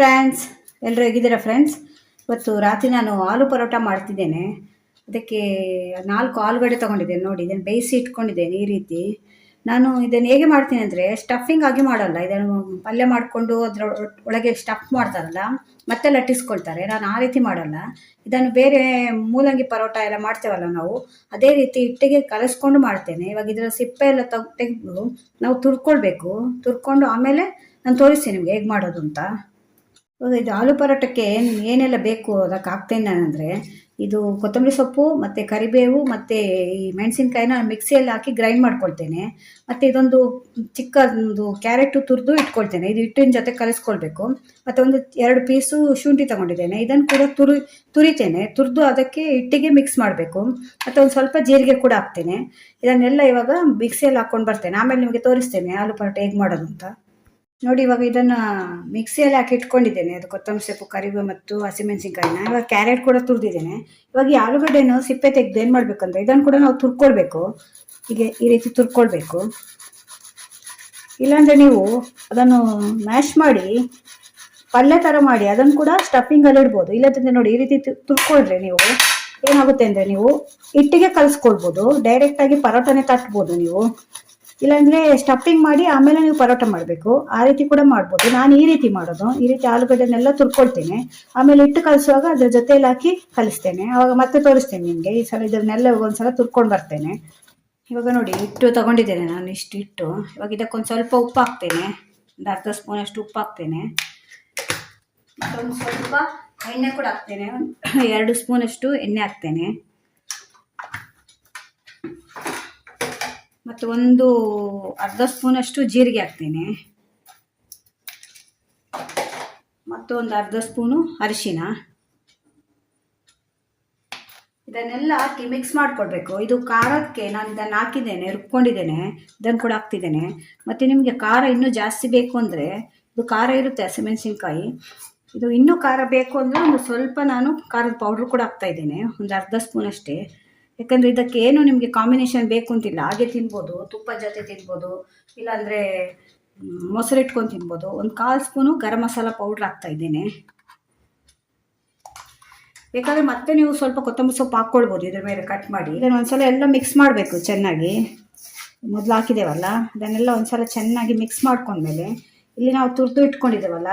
Friends ಎಲ್ಲರೂ ಹೇಗಿದ್ದೀರಾ friends? ಇವತ್ತು ರಾತ್ರಿ ನಾನು ಆಲೂ ಪರೋಟ ಮಾಡ್ತಿದ್ದೇನೆ. ಅದಕ್ಕೆ ನಾಲ್ಕು ಆಲೂಗಡ್ಡೆ ತೊಗೊಂಡಿದ್ದೇನೆ ನೋಡಿ, ಇದನ್ನು ಬೇಯಿಸಿ ಇಟ್ಕೊಂಡಿದ್ದೇನೆ ಈ ರೀತಿ. ನಾನು ಇದನ್ನು ಹೇಗೆ ಮಾಡ್ತೀನಿ ಅಂದರೆ ಸ್ಟಫಿಂಗ್ ಆಗಿ ಮಾಡಲ್ಲ, ಇದನ್ನು ಪಲ್ಯ ಮಾಡಿಕೊಂಡು ಅದರ ಒಳಗೆ ಸ್ಟಫ್ ಮಾಡ್ತಾರಲ್ಲ, ಮತ್ತೆ ಲಟ್ಟಿಸ್ಕೊಳ್ತಾರೆ. ನಾನು ಆ ರೀತಿ ಮಾಡಲ್ಲ. ಇದನ್ನು ಬೇರೆ ಮೂಲಂಗಿ ಪರೋಟ ಎಲ್ಲ ಮಾಡ್ತೇವಲ್ಲ ನಾವು, ಅದೇ ರೀತಿ ಹಿಟ್ಟಿಗೆ ಕಲಸ್ಕೊಂಡು ಮಾಡ್ತೇನೆ. ಇವಾಗ ಇದರ ಸಿಪ್ಪೆ ಎಲ್ಲ ತೆಗ್ ತೆಗೆದು ನಾವು ತುರ್ಕೊಳ್ಬೇಕು. ತುರ್ಕೊಂಡು ಆಮೇಲೆ ನಾನು ತೋರಿಸ್ತೀನಿ ನಿಮಗೆ ಹೇಗೆ ಮಾಡೋದು ಅಂತ. ಇವಾಗ ಇದು ಆಲೂ ಪರೋಟಕ್ಕೆ ಏನು ಏನೆಲ್ಲ ಬೇಕು ಅದಕ್ಕೆ ಹಾಕ್ತೇನೆ ನಾನಂದರೆ ಇದು ಕೊತ್ತಂಬರಿ ಸೊಪ್ಪು, ಮತ್ತು ಕರಿಬೇವು, ಮತ್ತು ಈ ಮೆಣಸಿನ್ಕಾಯಿನ ಮಿಕ್ಸಿಯಲ್ಲಿ ಹಾಕಿ ಗ್ರೈಂಡ್ ಮಾಡ್ಕೊಳ್ತೇನೆ. ಮತ್ತು ಇದೊಂದು ಚಿಕ್ಕ ಒಂದು ಕ್ಯಾರೆಟು ತುರಿದು ಇಟ್ಕೊಳ್ತೇನೆ. ಇದು ಹಿಟ್ಟಿನ ಜೊತೆ ಕಲಿಸ್ಕೊಳ್ಬೇಕು. ಮತ್ತು ಒಂದು ಎರಡು ಪೀಸು ಶುಂಠಿ ತೊಗೊಂಡಿದ್ದೇನೆ. ಇದನ್ನು ಕೂಡ ತುರಿ ತುರಿತೇನೆ. ತುರಿದು ಅದಕ್ಕೆ ಹಿಟ್ಟಿಗೆ ಮಿಕ್ಸ್ ಮಾಡಬೇಕು. ಮತ್ತು ಒಂದು ಸ್ವಲ್ಪ ಜೀರಿಗೆ ಕೂಡ ಹಾಕ್ತೇನೆ. ಇದನ್ನೆಲ್ಲ ಇವಾಗ ಮಿಕ್ಸಿಯಲ್ಲಿ ಹಾಕ್ಕೊಂಡು ಬರ್ತೇನೆ. ಆಮೇಲೆ ನಿಮಗೆ ತೋರಿಸ್ತೇನೆ ಆಲೂ ಪರೋಟ ಹೇಗೆ ಮಾಡೋದು ಅಂತ. ನೋಡಿ, ಇವಾಗ ಇದನ್ನ ಮಿಕ್ಸಿಯಲ್ಲಿ ಹಾಕಿ ಇಟ್ಕೊಂಡಿದ್ದೇನೆ. ಅದು ಕೊತ್ತಂಬರಿ ಸೊಪ್ಪು, ಕರಿಬೇವು ಮತ್ತು ಹಸಿಮೆಣಸಿನ್ಕಾಯಿನ ಇವಾಗ ಕ್ಯಾರೆಟ್ ಕೂಡ ತುರಿದಿದ್ದೇನೆ. ಇವಾಗ ಈ ಆಲೂಗಡ್ಡೆಯನ್ನು ಸಿಪ್ಪೆ ತೆಗೆದು ಏನು ಮಾಡಬೇಕಂದ್ರೆ, ಇದನ್ನು ಕೂಡ ನಾವು ತುರ್ಕೊಳ್ಬೇಕು. ಹೀಗೆ ಈ ರೀತಿ ತುರ್ಕೊಳ್ಬೇಕು. ಇಲ್ಲಾಂದರೆ ನೀವು ಅದನ್ನು ಮ್ಯಾಶ್ ಮಾಡಿ, ಪಲ್ಯ ಥರ ಮಾಡಿ, ಅದನ್ನು ಕೂಡ ಸ್ಟಫಿಂಗಲ್ಲಿ ಇಡ್ಬೋದು. ಇಲ್ಲದಂದ್ರೆ ನೋಡಿ, ಈ ರೀತಿ ತು- ತುರ್ಕೊಳ್ರಿ ನೀವು ಏನಾಗುತ್ತೆ ಅಂದರೆ ನೀವು ಹಿಟ್ಟಿಗೆ ಕಲಿಸ್ಕೊಳ್ಬೋದು. ಡೈರೆಕ್ಟಾಗಿ ಪರೋಟನೇ ತಟ್ಬೋದು ನೀವು. ಇಲ್ಲಾಂದ್ರೆ ಸ್ಟಫಿಂಗ್ ಮಾಡಿ ಆಮೇಲೆ ನೀವು ಪರೋಟ ಮಾಡಬೇಕು. ಆ ರೀತಿ ಕೂಡ ಮಾಡ್ಬೋದು. ನಾನು ಈ ರೀತಿ ಮಾಡೋದು. ಈ ರೀತಿ ಆಲೂಗಡ್ಡೆನೆಲ್ಲ ತುರ್ಕೊಳ್ತೇನೆ. ಆಮೇಲೆ ಹಿಟ್ಟು ಕಲಿಸುವಾಗ ಅದ್ರ ಜೊತೆಯಲ್ಲಿ ಹಾಕಿ ಕಲಿಸ್ತೇನೆ. ಆವಾಗ ಮತ್ತೆ ತೋರಿಸ್ತೇನೆ ನಿಮಗೆ. ಈ ಸಲ ಇದನ್ನೆಲ್ಲ ಒಂದ್ಸಲ ತುರ್ಕೊಂಡು ಬರ್ತೇನೆ. ಇವಾಗ ನೋಡಿ, ಹಿಟ್ಟು ತಗೊಂಡಿದ್ದೇನೆ ನಾನು ಇಷ್ಟು ಹಿಟ್ಟು. ಇವಾಗ ಇದಕ್ಕೊಂದು ಸ್ವಲ್ಪ ಉಪ್ಪು ಹಾಕ್ತೇನೆ. ಒಂದು ಅರ್ಧ ಸ್ಪೂನ್ ಅಷ್ಟು ಉಪ್ಪು ಹಾಕ್ತೇನೆ. ಒಂದು ಸ್ವಲ್ಪ ಎಣ್ಣೆ ಕೂಡ ಹಾಕ್ತೇನೆ. ಎರಡು ಸ್ಪೂನಷ್ಟು ಎಣ್ಣೆ ಹಾಕ್ತೇನೆ. ಮತ್ತು ಒಂದು ಅರ್ಧ ಸ್ಪೂನಷ್ಟು ಜೀರಿಗೆ ಹಾಕ್ತೇನೆ. ಮತ್ತು ಒಂದು ಅರ್ಧ ಸ್ಪೂನು ಅರಿಶಿನ. ಇದನ್ನೆಲ್ಲ ಹಾಕಿ ಮಿಕ್ಸ್ ಮಾಡಿಕೊಡ್ಬೇಕು. ಇದು ಖಾರಕ್ಕೆ ನಾನು ಇದನ್ನು ಹಾಕಿದ್ದೇನೆ, ರುಬ್ಕೊಂಡಿದ್ದೇನೆ, ಇದನ್ನು ಕೂಡ ಹಾಕ್ತಿದ್ದೇನೆ. ಮತ್ತು ನಿಮಗೆ ಖಾರ ಇನ್ನೂ ಜಾಸ್ತಿ ಬೇಕು ಅಂದರೆ, ಇದು ಖಾರ ಇರುತ್ತೆ ಹಸಿಮೆಣಸಿನ್ಕಾಯಿ. ಇದು ಇನ್ನೂ ಖಾರ ಬೇಕು ಅಂದರೆ ಒಂದು ಸ್ವಲ್ಪ ನಾನು ಖಾರದ ಪೌಡ್ರ್ ಕೂಡ ಹಾಕ್ತಾ ಇದ್ದೇನೆ. ಒಂದು ಅರ್ಧ ಸ್ಪೂನ್ ಅಷ್ಟೇ ಯಾಕಂದರೆ ಇದಕ್ಕೆ ಏನು ನಿಮಗೆ ಕಾಂಬಿನೇಷನ್ ಬೇಕು ಅಂತಿಲ್ಲ. ಹಾಗೆ ತಿನ್ಬೋದು, ತುಪ್ಪ ಜೊತೆ ತಿನ್ಬೋದು, ಇಲ್ಲಾಂದರೆ ಮೊಸರಿಟ್ಕೊಂಡು ತಿನ್ಬೋದು. ಒಂದು ಕಾಲು ಸ್ಪೂನು ಗರಂ ಮಸಾಲ ಪೌಡ್ರ್ ಹಾಕ್ತಾ ಇದ್ದೀನಿ. ಬೇಕಾದರೆ ಮತ್ತೆ ನೀವು ಸ್ವಲ್ಪ ಕೊತ್ತಂಬರಿ ಸೊಪ್ಪು ಹಾಕ್ಕೊಳ್ಬೋದು ಇದ್ರ ಮೇಲೆ ಕಟ್ ಮಾಡಿ. ಇದನ್ನು ಒಂದ್ಸಲ ಎಲ್ಲ ಮಿಕ್ಸ್ ಮಾಡಬೇಕು ಚೆನ್ನಾಗಿ. ಮೊದಲು ಹಾಕಿದ್ದೇವಲ್ಲ ಇದನ್ನೆಲ್ಲ ಒಂದ್ಸಲ ಚೆನ್ನಾಗಿ ಮಿಕ್ಸ್ ಮಾಡ್ಕೊಂಡ್ಮೇಲೆ, ಇಲ್ಲಿ ನಾವು ತುರಿದು ಇಟ್ಕೊಂಡಿದ್ದೇವಲ್ಲ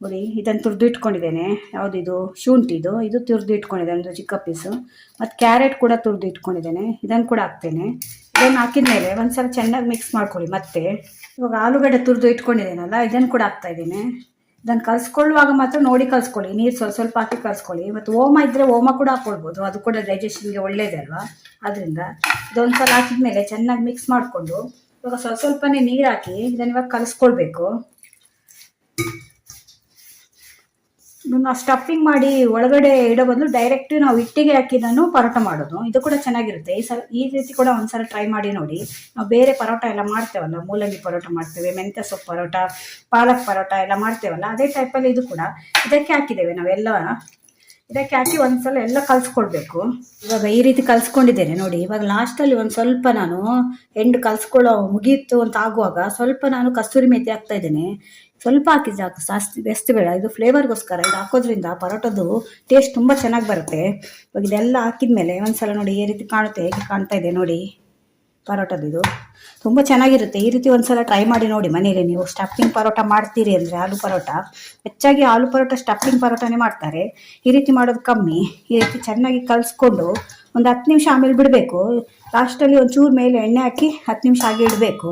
ನೋಡಿ ಇದನ್ನು ತುರಿದು ಇಟ್ಕೊಂಡಿದ್ದೇನೆ. ಯಾವುದಿದು ಶುಂಠಿದು. ಇದು ತುರಿದು ಇಟ್ಕೊಂಡಿದ್ದೇನೆ, ಒಂದು ಚಿಕ್ಕ ಪೀಸು ಮತ್ತು ಕ್ಯಾರೆಟ್ ಕೂಡ ತುರಿದು ಇಟ್ಕೊಂಡಿದ್ದೇನೆ. ಇದನ್ನು ಕೂಡ ಹಾಕ್ತೇನೆ. ಇದನ್ನು ಹಾಕಿದ ಮೇಲೆ ಒಂದ್ಸಲ ಚೆನ್ನಾಗಿ ಮಿಕ್ಸ್ ಮಾಡ್ಕೊಳ್ಳಿ ಮತ್ತೆ. ಇವಾಗ ಆಲೂಗಡ್ಡೆ ತುರಿದು ಇಟ್ಕೊಂಡಿದ್ದೇನಲ್ಲ ಇದನ್ನು ಕೂಡ ಹಾಕ್ತಾ ಇದ್ದೀನಿ. ಇದನ್ನು ಕಲಿಸ್ಕೊಳ್ಳುವಾಗ ಮಾತ್ರ ನೋಡಿ ಕಲಿಸ್ಕೊಳ್ಳಿ. ನೀರು ಸ್ವಲ್ಪ ಸ್ವಲ್ಪ ಹಾಕಿ ಕಲಿಸ್ಕೊಳ್ಳಿ. ಮತ್ತು ಓಮ ಇದ್ದರೆ ಓಮ ಕೂಡ ಹಾಕ್ಕೊಳ್ಬೋದು ಅದು ಕೂಡ ಡೈಜೆಷನ್ಗೆ ಒಳ್ಳೇದಲ್ವಾ ಅದರಿಂದ ಇದೊಂದು ಸಲ ಹಾಕಿದ್ಮೇಲೆ ಚೆನ್ನಾಗಿ ಮಿಕ್ಸ್ ಮಾಡಿಕೊಂಡು ಇವಾಗ ಸ್ವಲ್ಪ ಸ್ವಲ್ಪನೇ ನೀರು ಹಾಕಿ ಇದನ್ನು ಇವಾಗ ಕಲಿಸ್ಕೊಳ್ಬೇಕು. ಇದನ್ನು ಸ್ಟಫಿಂಗ್ ಮಾಡಿ ಒಳಗಡೆ ಇಡೋ ಬದಲು ಡೈರೆಕ್ಟ್ ನಾವು ಹಿಟ್ಟಿಗೆ ನಾನು ಪರೋಟ ಮಾಡೋದು. ಇದು ಕೂಡ ಚೆನ್ನಾಗಿರುತ್ತೆ. ಈ ಸಲ, ಈ ರೀತಿ ಕೂಡ ಒಂದ್ಸಲ ಟ್ರೈ ಮಾಡಿ ನೋಡಿ. ನಾವು ಬೇರೆ ಪರೋಟ ಎಲ್ಲ ಮಾಡ್ತೇವಲ್ಲ, ಮೂಲಂಗಿ ಪರೋಟ ಮಾಡ್ತೇವೆ, ಮೆಂತ್ಯ ಸೊಪ್ಪು ಪರೋಟ, ಪಾಲಕ್ ಪರೋಟ ಎಲ್ಲ ಮಾಡ್ತೇವಲ್ಲ, ಅದೇ ಟೈಪಲ್ಲಿ ಇದು ಕೂಡ ಇದಕ್ಕೆ ಹಾಕಿದ್ದೇವೆ ನಾವೆಲ್ಲ. ಇದಕ್ಕೆ ಹಾಕಿ ಒಂದ್ಸಲ ಎಲ್ಲ ಕಲ್ಸ್ಕೊಳ್ಬೇಕು ಇವಾಗ ಈ ರೀತಿ ಕಲ್ಸ್ಕೊಂಡಿದ್ದೇನೆ ನೋಡಿ, ಇವಾಗ ಲಾಸ್ಟಲ್ಲಿ ಒಂದು ಸ್ವಲ್ಪ ನಾನು ಎಂಡ್ ಕಲ್ಸ್ಕೊಳ್ಳೋ ಮುಗಿಯಿತು ಅಂತ ಆಗುವಾಗ ಸ್ವಲ್ಪ ನಾನು ಕಸ್ತೂರಿ ಮೇತಿ ಹಾಕ್ತಾ ಇದ್ದೇನೆ. ಸ್ವಲ್ಪ ಹಾಕಿ ಸಾಕು ಜಾಸ್ತಿ ಬೆಸ್ಟ್ ಬೇಡ, ಇದು ಫ್ಲೇವರ್ಗೋಸ್ಕರ ಇದು ಹಾಕೋದ್ರಿಂದ ಪರೋಟದ್ದು ಟೇಸ್ಟ್ ತುಂಬ ಚೆನ್ನಾಗಿ ಬರುತ್ತೆ. ಇವಾಗ ಇದೆಲ್ಲ ಹಾಕಿದ್ಮೇಲೆ ಒಂದ್ಸಲ ನೋಡಿ ಈ ರೀತಿ ಕಾಣುತ್ತೆ, ಹೇಗೆ ಕಾಣ್ತಾ ಇದೆ ನೋಡಿ. ಪರೋಟದ್ದು ಇದು. ತುಂಬ ಚೆನ್ನಾಗಿರುತ್ತೆ. ಈ ರೀತಿ ಒಂದ್ಸಲ ಟ್ರೈ ಮಾಡಿ ನೋಡಿ ಮನೇಲಿ ನೀವು ಸ್ಟಫಿಂಗ್ ಪರೋಟ ಮಾಡ್ತೀರಿ ಅಂದರೆ ಆಲೂ ಪರೋಟ. ಹೆಚ್ಚಾಗಿ ಆಲೂ ಪರೋಟ ಸ್ಟಫಿಂಗ್ ಪರೋಟನೇ ಮಾಡ್ತಾರೆ. ಈ ರೀತಿ ಮಾಡೋದು ಕಮ್ಮಿ. ಈ ರೀತಿ ಚೆನ್ನಾಗಿ ಕಲಿಸ್ಕೊಂಡು ಒಂದು ಹತ್ತು ನಿಮಿಷ ಆಮೇಲೆ ಬಿಡಬೇಕು. ಲಾಸ್ಟಲ್ಲಿ ಒಂಚೂರು ಮೇಲೆ ಎಣ್ಣೆ ಹಾಕಿ ಹತ್ತು ನಿಮಿಷ ಆಗಿ ಇಡಬೇಕು.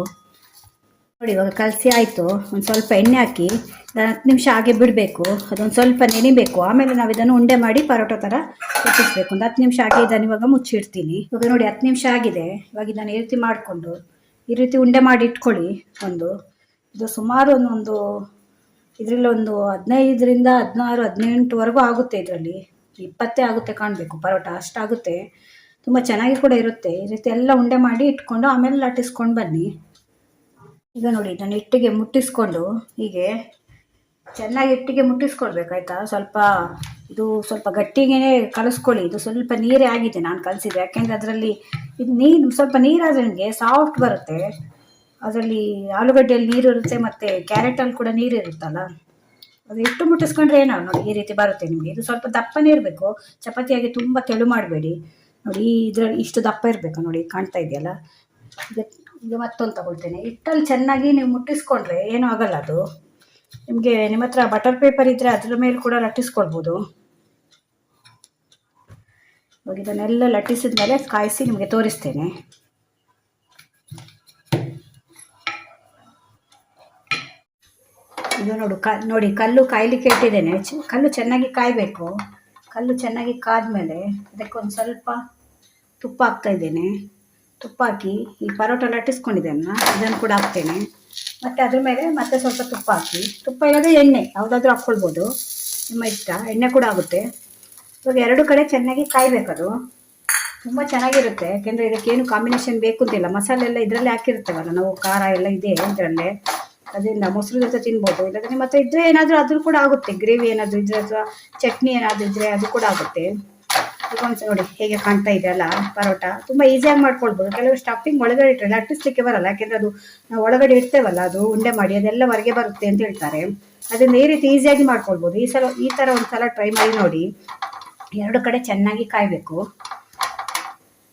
ನೋಡಿ ಇವಾಗ ಕಲಸಿ ಆಯಿತು. ಒಂದು ಸ್ವಲ್ಪ ಎಣ್ಣೆ ಹಾಕಿ ಹತ್ತು ನಿಮಿಷ ಹಾಗೆ ಬಿಡಬೇಕು. ಅದೊಂದು ಸ್ವಲ್ಪ ನೆನಿಬೇಕು. ಆಮೇಲೆ ನಾವು ಇದನ್ನು ಉಂಡೆ ಮಾಡಿ ಪರೋಟ ಥರ ಹೆಚ್ಚಿಸ್ಬೇಕು ಒಂದು ಹತ್ತು ನಿಮಿಷ ಹಾಗೆ ಇದನ್ನು ಇವಾಗ ಮುಚ್ಚಿಡ್ತೀನಿ. ಇವಾಗ ನೋಡಿ ಹತ್ತು ನಿಮಿಷ ಆಗಿದೆ. ಇವಾಗ ಇದನ್ನು ಈ ರೀತಿ ಮಾಡಿಕೊಂಡು ಈ ರೀತಿ ಉಂಡೆ ಮಾಡಿ ಇಟ್ಕೊಳ್ಳಿ ಒಂದು. ಇದು ಸುಮಾರು ಒಂದೊಂದು ಒಂದು ಇದರಲ್ಲಿ ಒಂದು ಹದಿನೈದರಿಂದ ಹದಿನಾರು, ಹದಿನೆಂಟುವರೆಗೂ ಆಗುತ್ತೆ ಇದರಲ್ಲಿ. ಇಪ್ಪತ್ತೇ ಆಗುತ್ತೆ ಕಾಣಬೇಕು ಪರೋಟ. ಅಷ್ಟಾಗುತ್ತೆ ತುಂಬ ಚೆನ್ನಾಗಿ ಕೂಡ ಇರುತ್ತೆ. ಈ ರೀತಿ ಎಲ್ಲ ಉಂಡೆ ಮಾಡಿ ಇಟ್ಕೊಂಡು ಆಮೇಲೆ ಲಟ್ಟಿಸ್ಕೊಂಡು ಬನ್ನಿ. ಈಗ ನೋಡಿ ನಾನು ಇಟ್ಟಿಗೆ ಮುಟ್ಟಿಸ್ಕೊಂಡು ಹೀಗೆ ಚೆನ್ನಾಗಿ ಹಿಟ್ಟಿಗೆ ಮುಟ್ಟಿಸ್ಕೊಳ್ಬೇಕಾಯ್ತಾ ಸ್ವಲ್ಪ ಇದು ಸ್ವಲ್ಪ ಗಟ್ಟಿಗೆ ಕಲಿಸ್ಕೊಳ್ಳಿ. ಇದು ಸ್ವಲ್ಪ ನೀರೇ ಆಗಿದೆ ನಾನು ಕಲಿಸಿದೆ ಯಾಕೆಂದರೆ ಅದರಲ್ಲಿ ಇದು ನೀರು ಸ್ವಲ್ಪ ನೀರಾದರೆ ನನಗೆ ಸಾಫ್ಟ್ ಬರುತ್ತೆ. ಅದರಲ್ಲಿ ಆಲೂಗಡ್ಡೆಯಲ್ಲಿ ನೀರು ಇರುತ್ತೆ, ಮತ್ತು ಕ್ಯಾರೆಟಲ್ಲಿ ಕೂಡ ನೀರು ಇರುತ್ತಲ್ಲ? ಅದು ಇಟ್ಟು ಮುಟ್ಟಿಸ್ಕೊಂಡ್ರೆ ಏನೋ ನೋಡಿ ಈ ರೀತಿ ಬರುತ್ತೆ ನಿಮಗೆ. ಇದು ಸ್ವಲ್ಪ ದಪ್ಪನೇ ಇರಬೇಕು. ಚಪಾತಿಯಾಗಿ ತುಂಬ ತೆಳು ಮಾಡಬೇಡಿ. ನೋಡಿ, ಇದರಲ್ಲಿ ಇಷ್ಟು ದಪ್ಪ ಇರಬೇಕು ನೋಡಿ, ಕಾಣ್ತಾ ಇದೆಯಲ್ಲ? ಈಗ ಈಗ ಮತ್ತೊಂದು ತಗೊಳ್ತೇನೆ. ಹಿಟ್ಟಲ್ಲಿ ಚೆನ್ನಾಗಿ ನೀವು ಮುಟ್ಟಿಸ್ಕೊಂಡ್ರೆ ಏನೂ ಆಗಲ್ಲ ಅದು. ನಿಮಗೆ ನಿಮ್ಮ ಹತ್ರ ಬಟರ್ ಪೇಪರ್ ಇದ್ದರೆ ಅದ್ರ ಮೇಲೆ ಕೂಡ ಲಟ್ಟಿಸ್ಕೊಳ್ಬೋದು ಇದನ್ನೆಲ್ಲ ಲಟ್ಟಿಸಿದ ಮೇಲೆ ಕಾಯಿಸಿ ನಿಮಗೆ ತೋರಿಸ್ತೇನೆ. ಇದು ನೋಡು, ಕ, ನೋಡಿ ಕಲ್ಲು ಕಾಯ್ಲಿಕ್ಕೆ ಇಟ್ಟಿದ್ದೇನೆ. ಕಲ್ಲು ಚೆನ್ನಾಗಿ ಕಾಯಬೇಕು. ಕಲ್ಲು ಚೆನ್ನಾಗಿ ಕಾದ್ಮೇಲೆ ಅದಕ್ಕೊಂದು ಸ್ವಲ್ಪ ತುಪ್ಪ ಹಾಕ್ತಾ ಇದ್ದೇನೆ. ತುಪ್ಪ ಹಾಕಿ ಈ ಪರೋಟ ಲಟ್ಟಿಸ್ಕೊಂಡಿದ್ದೇನೆ ಇದನ್ನು ಕೂಡ ಹಾಕ್ತೇನೆ. ಮತ್ತು ಅದ್ರ ಮೇಲೆ ಮತ್ತೆ ಸ್ವಲ್ಪ ತುಪ್ಪ ಹಾಕಿ. ತುಪ್ಪ ಇಲ್ಲದೆ ಎಣ್ಣೆ, ಯಾವುದಾದ್ರೂ ಹಾಕ್ಕೊಳ್ಬೋದು. ನಿಮ್ಮ ಇಷ್ಟ, ಎಣ್ಣೆ ಕೂಡ ಆಗುತ್ತೆ. ಇವಾಗ ಎರಡು ಕಡೆ ಚೆನ್ನಾಗಿ ಕಾಯ್ಬೇಕದು ತುಂಬ ಚೆನ್ನಾಗಿರುತ್ತೆ, ಯಾಕೆಂದರೆ ಇದಕ್ಕೇನು ಕಾಂಬಿನೇಷನ್ ಬೇಕು ಅಂತಿಲ್ಲ. ಮಸಾಲೆ ಎಲ್ಲ ಇದರಲ್ಲೇ ಹಾಕಿರ್ತೇವಲ್ಲ ನಾವು ಖಾರ ಎಲ್ಲ ಇದೆ ಇದರಲ್ಲೇ. ಅದರಿಂದ ಮೊಸರು ಜೊತೆ ತಿನ್ಬೋದು. ಇಲ್ಲಾಂದರೆ ನಿಮ್ಮ ಹತ್ರ ಇದ್ದರೆ ಏನಾದರೂ ಅದ್ರ ಕೂಡ ಆಗುತ್ತೆ. ಗ್ರೇವಿ ಏನಾದರೂ ಇದ್ದರೆ ಅಥವಾ ಚಟ್ನಿ ಏನಾದರೂ ಇದ್ದರೆ ಅದು ಕೂಡ ಆಗುತ್ತೆ. ಒಂದ್ಸ ನೋಡಿ ಹೇಗೆ ಕಾಣ್ತಾ ಇದೆ ಅಲ್ಲ, ಪರೋಟ ತುಂಬ ಈಸಿಯಾಗಿ ಮಾಡ್ಕೊಳ್ಬೋದು. ಕೆಲವು ಸ್ಟಫಿಂಗ್ ಒಳಗಡೆ ಇಟ್ಟರೆ ಲಟ್ಟಿಸ್ಲಿಕ್ಕೆ ಬರಲ್ಲ, ಯಾಕೆಂದರೆ ಅದು ನಾವು ಒಳಗಡೆ ಇಡ್ತೇವಲ್ಲ, ಅದು ಉಂಡೆ ಮಾಡಿ ಅದೆಲ್ಲ ಹೊರಗೆ ಬರುತ್ತೆ ಅಂತ ಹೇಳ್ತಾರೆ. ಅದನ್ನು ಈ ರೀತಿ ಈಸಿಯಾಗಿ ಮಾಡ್ಕೊಳ್ಬೋದು. ಈ ಸಲ, ಈ ಥರ ಒಂದು ಸಲ ಟ್ರೈ ಮಾಡಿ ನೋಡಿ. ಎರಡು ಕಡೆ ಚೆನ್ನಾಗಿ ಕಾಯಬೇಕು.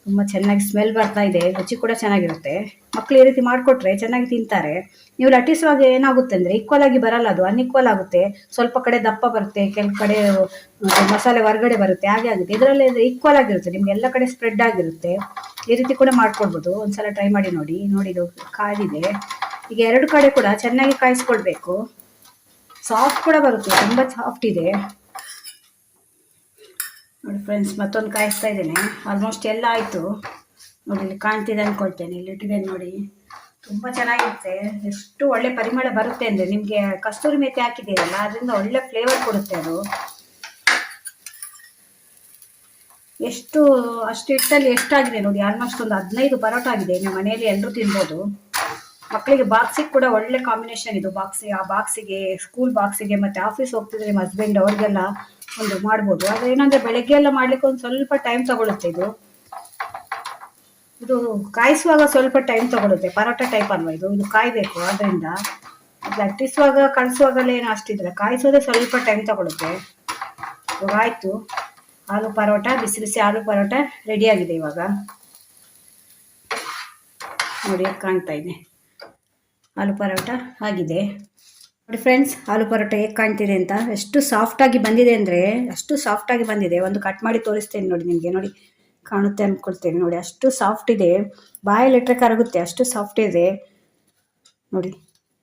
ತುಂಬ ಚೆನ್ನಾಗಿ ಸ್ಮೆಲ್ ಬರ್ತಾ ಇದೆ, ರುಚಿ ಕೂಡ ಚೆನ್ನಾಗಿರುತ್ತೆ. ಮಕ್ಕಳು ಈ ರೀತಿ ಮಾಡಿಕೊಟ್ರೆ ಚೆನ್ನಾಗಿ ತಿಂತಾರೆ. ನೀವು ಲಟ್ಟಿಸುವಾಗ ಏನಾಗುತ್ತೆ ಅಂದರೆ ಈಕ್ವಲ್ ಆಗಿ ಬರಲ್ಲ ಅದು ಅನ್ಇಕ್ವಲ್ ಆಗುತ್ತೆ. ಸ್ವಲ್ಪ ಕಡೆ ದಪ್ಪ ಬರುತ್ತೆ ಕೆಲವು ಕಡೆ ಮಸಾಲೆ ಹೊರಗಡೆ ಬರುತ್ತೆ, ಹಾಗೆ ಆಗುತ್ತೆ. ಇದರಲ್ಲಿ ಈಕ್ವಲ್ ಆಗಿರುತ್ತೆ, ನಿಮ್ಗೆ ಎಲ್ಲ ಕಡೆ ಸ್ಪ್ರೆಡ್ ಆಗಿರುತ್ತೆ. ಈ ರೀತಿ ಕೂಡ ಮಾಡ್ಕೊಳ್ಬೋದು ಒಂದ್ಸಲ ಟ್ರೈ ಮಾಡಿ ನೋಡಿ ನೋಡಿ ಇದು ಕಾದಿದೆ ಈಗ ಎರಡು ಕಡೆ ಕೂಡ ಚೆನ್ನಾಗಿ ಕಾಯಿಸ್ಕೊಳ್ಬೇಕು. ಸಾಫ್ಟ್ ಕೂಡ ಬರುತ್ತೆ, ತುಂಬ ಸಾಫ್ಟ್ ಇದೆ. ನೋಡಿ ಫ್ರೆಂಡ್ಸ್ ಮತ್ತೊಂದು ಕಾಯಿಸ್ತಾ ಇದ್ದೇನೆ. ಆಲ್ಮೋಸ್ಟ್ ಎಲ್ಲ ಆಯಿತು. ನೋಡಿ, ಇಲ್ಲಿ ಕಾಣ್ತಿದೆ ಅಂದ್ಕೊಳ್ತೇನೆ ಇಲ್ಲಿ ಇಟ್ಟಿದ್ದೇನೆ ನೋಡಿ. ತುಂಬ ಚೆನ್ನಾಗಿರುತ್ತೆ. ಎಷ್ಟು ಒಳ್ಳೆ ಪರಿಮಳ ಬರುತ್ತೆ ಅಂದರೆ ನಿಮಗೆ ಕಸ್ತೂರಿ ಮೇತೆ ಹಾಕಿದ್ದೀರಲ್ಲ, ಅದರಿಂದ ಒಳ್ಳೆ ಫ್ಲೇವರ್ ಕೊಡುತ್ತೆ ಅದು. ಎಷ್ಟು, ಅಷ್ಟು ಹಿಟ್ಟಲ್ಲಿ ಎಷ್ಟಾಗಿದೆ ನೋಡಿ ಆಲ್ಮೋಸ್ಟ್ ಒಂದು ಹದಿನೈದು ಪರೋಟ ಆಗಿದೆ. ನಮ್ಮ ಮನೆಯಲ್ಲಿ ಎಲ್ಲರೂ ತಿನ್ಬೋದು. ಮಕ್ಕಳಿಗೆ ಬಾಕ್ಸಿಗೆ ಕೂಡ ಒಳ್ಳೆ ಕಾಂಬಿನೇಷನ್ ಇದು. ಬಾಕ್ಸಿಗೆ ಆ ಬಾಕ್ಸಿಗೆ ಸ್ಕೂಲ್ ಬಾಕ್ಸಿಗೆ ಮತ್ತು ಆಫೀಸ್ ಹೋಗ್ತಿದ್ರೆ ನಿಮ್ಮ ಹಸ್ಬೆಂಡ್ ಅವ್ರಿಗೆಲ್ಲ ಒಂದು ಮಾಡ್ಬೋದು. ಆದರೆ ಏನಂದರೆ ಬೆಳಗ್ಗೆ ಎಲ್ಲ ಮಾಡ್ಲಿಕ್ಕೆ ಒಂದು ಸ್ವಲ್ಪ ಟೈಮ್ ತಗೊಳುತ್ತೆ ಇದು. ಇದು ಕಾಯಿಸುವಾಗ ಸ್ವಲ್ಪ ಟೈಮ್ ತಗೊಳುತ್ತೆ. ಪರೋಟ ಟೈಪ್ ಅಲ್ವಾ ಇದು? ಇದು ಕಾಯಬೇಕು ಅದರಿಂದ ಲಟ್ಟಿಸುವಾಗ ಕಳಿಸುವಾಗಲೇ ಏನು ಅಷ್ಟಿದ್ರೆ ಕಾಯಿಸೋದೆ ಸ್ವಲ್ಪ ಟೈಮ್ ತಗೊಳುತ್ತೆ. ಇವಾಗ ಆಯಿತು. ಆಲೂ ಪರೋಟ, ಬಿಸಿ ಬಿಸಿ ಆಲೂ ಪರೋಟ ರೆಡಿಯಾಗಿದೆ ಇವಾಗ. ನೋಡಿ, ಕಾಣ್ತಾ ಇದೆ. ಆಲೂ ಪರೋಟ ಆಗಿದೆ. ನೋಡಿ ಫ್ರೆಂಡ್ಸ್ ಆಲೂ ಪರೋಟ ಹೇಗೆ ಕಾಣ್ತಿದೆ ಅಂತ. ಎಷ್ಟು ಸಾಫ್ಟಾಗಿ ಬಂದಿದೆ ಅಂದರೆ, ಅಷ್ಟು ಸಾಫ್ಟಾಗಿ ಬಂದಿದೆ. ಒಂದು ಕಟ್ ಮಾಡಿ ತೋರಿಸ್ತೇನೆ ನೋಡಿ ನಿಮಗೆ. ನೋಡಿ, ಕಾಣುತ್ತೆ ಅಂದ್ಕೊಳ್ತೇನೆ ನೋಡಿ. ಅಷ್ಟು ಸಾಫ್ಟ್ ಇದೆ. ಬಾಯಲ್ಲಿಟ್ಟರೆ ಕರಗುತ್ತೆ. ಅಷ್ಟು ಸಾಫ್ಟ್ ಇದೆ. ನೋಡಿ,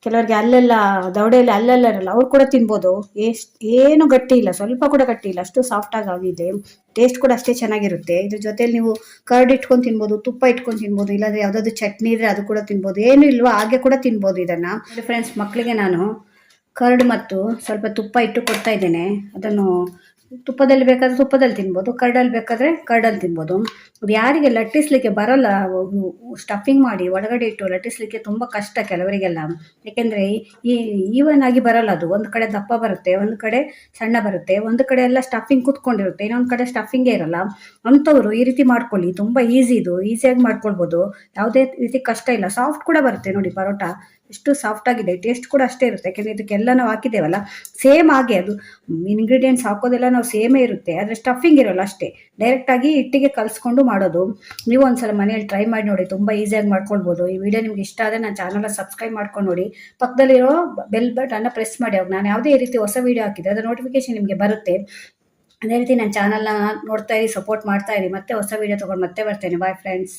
ಕೆಲವರಿಗೆ ಅಲ್ಲೆಲ್ಲ ದವಡೆಯಲ್ಲಿ ಅಲ್ಲೆಲ್ಲ ಇರಲ್ಲ. ಅವ್ರು ಕೂಡ ತಿನ್ಬೋದು. ಎಷ್ಟು, ಏನು ಗಟ್ಟಿ ಇಲ್ಲ. ಸ್ವಲ್ಪ ಕೂಡ ಗಟ್ಟಿ ಇಲ್ಲ. ಅಷ್ಟು ಸಾಫ್ಟಾಗಿ ಆಗಿದೆ. ಟೇಸ್ಟ್ ಕೂಡ ಅಷ್ಟೇ ಚೆನ್ನಾಗಿರುತ್ತೆ. ಇದ್ರ ಜೊತೆಯಲ್ಲಿ ನೀವು ಕರ್ಡ್ ಇಟ್ಕೊಂಡು ತಿನ್ಬೋದು, ತುಪ್ಪ ಇಟ್ಕೊಂಡು ತಿನ್ಬೋದು, ಇಲ್ಲಾಂದರೆ ಯಾವುದಾದ್ರು ಚಟ್ನಿ ಇದ್ರೆ ಅದು ಕೂಡ ತಿನ್ಬೋದು. ಏನು ಇಲ್ವೋ, ಹಾಗೆ ಕೂಡ ತಿನ್ಬೋದು ಇದನ್ನು. ಫ್ರೆಂಡ್ಸ್ ಮಕ್ಕಳಿಗೆ ನಾನು ಕರ್ಡ್ ಮತ್ತು ಸ್ವಲ್ಪ ತುಪ್ಪ ಇಟ್ಟು ಕೊಡ್ತಾ ಇದ್ದೇನೆ. ಅದನ್ನು ತುಪ್ಪದಲ್ಲಿ ಬೇಕಾದ್ರೆ ತುಪ್ಪದಲ್ಲಿ ತಿನ್ಬೋದು, ಕರ್ಡಲ್ಲಿ ಬೇಕಾದರೆ ಕರ್ಡಲ್ಲಿ ತಿನ್ಬೋದು. ಅದು ಯಾರಿಗೆ ಲಟ್ಟಿಸ್ಲಿಕ್ಕೆ ಬರಲ್ಲ ಸ್ಟಫಿಂಗ್ ಮಾಡಿ ಒಳಗಡೆ ಇಟ್ಟು ಲಟ್ಟಿಸ್ಲಿಕ್ಕೆ ತುಂಬ ಕಷ್ಟ ಕೆಲವರಿಗೆಲ್ಲ. ಏಕೆಂದರೆ ಈ ಈವನ್ ಆಗಿ ಬರಲ್ಲ ಅದು. ಒಂದು ಕಡೆ ದಪ್ಪ ಬರುತ್ತೆ, ಒಂದು ಕಡೆ ಸಣ್ಣ ಬರುತ್ತೆ, ಒಂದು ಕಡೆ ಎಲ್ಲ ಸ್ಟಫಿಂಗ್ ಕೂತ್ಕೊಂಡಿರುತ್ತೆ, ಇನ್ನೊಂದು ಕಡೆ ಸ್ಟಫಿಂಗೇ ಇರಲ್ಲ. ಅಂಥವ್ರು ಈ ರೀತಿ ಮಾಡ್ಕೊಳ್ಳಿ, ತುಂಬ ಈಸಿ ಇದು. ಈಸಿಯಾಗಿ ಮಾಡ್ಕೊಳ್ಬೋದು. ಯಾವುದೇ ರೀತಿ ಕಷ್ಟ ಇಲ್ಲ. ಸಾಫ್ಟ್ ಕೂಡ ಬರುತ್ತೆ ನೋಡಿ ಪರೋಟ. ಎಷ್ಟು ಸಾಫ್ಟ್ ಆಗಿದೆ ಟೇಸ್ಟ್ ಕೂಡ ಅಷ್ಟೇ ಇರುತ್ತೆ. ಯಾಕೆಂದರೆ ಇದಕ್ಕೆಲ್ಲ ನಾವು ಹಾಕಿದ್ದೇವಲ್ಲ ಸೇಮ್ ಆಗಿ ಅದು. ಇಂಗ್ರೀಡಿಯೆಂಟ್ಸ್ ಹಾಕೋದೆಲ್ಲ ನಾವು ಸೇಮೇ ಇರುತ್ತೆ. ಆದರೆ ಸ್ಟಫಿಂಗ್ ಇರೋಲ್ಲ ಅಷ್ಟೇ. ಡೈರೆಕ್ಟಾಗಿ ಹಿಟ್ಟಿಗೆ ಕಲಿಸ್ಕೊಂಡು ಮಾಡೋದು. ನೀವು ಒಂದ್ಸಲ ಮನೆಯಲ್ಲಿ ಟ್ರೈ ಮಾಡಿ ನೋಡಿ, ತುಂಬ ಈಸಿಯಾಗಿ ಮಾಡ್ಕೊಳ್ಬೋದು. ಈ ವಿಡಿಯೋ ನಿಮ್ಗೆ ಇಷ್ಟ ಆದರೆ ನನ್ನ ಚಾನಲ್ನ ಸಬ್ಸ್ಕ್ರೈಬ್ ಮಾಡ್ಕೊಂಡು ನೋಡಿ. ಪಕ್ಕದಲ್ಲಿರೋ ಬೆಲ್ ಬಟನ್ನ ಪ್ರೆಸ್ ಮಾಡಿ. ಅವಾಗ ನಾನು ಯಾವುದೇ ರೀತಿ ಹೊಸ ವಿಡಿಯೋ ಹಾಕಿದ್ರೆ ಅದರ ನೋಟಿಫಿಕೇಶನ್ ನಿಮಗೆ ಬರುತ್ತೆ. ಅದೇ ರೀತಿ ನನ್ನ ಚಾನಲ್ನ ನೋಡ್ತಾ ಇರಿ ಸಪೋರ್ಟ್ ಮಾಡ್ತಾ ಇರಿ. ಮತ್ತೆ ಹೊಸ ವಿಡಿಯೋ ತೊಗೊಂಡು ಮತ್ತೆ ಬರ್ತೇನೆ. Bye friends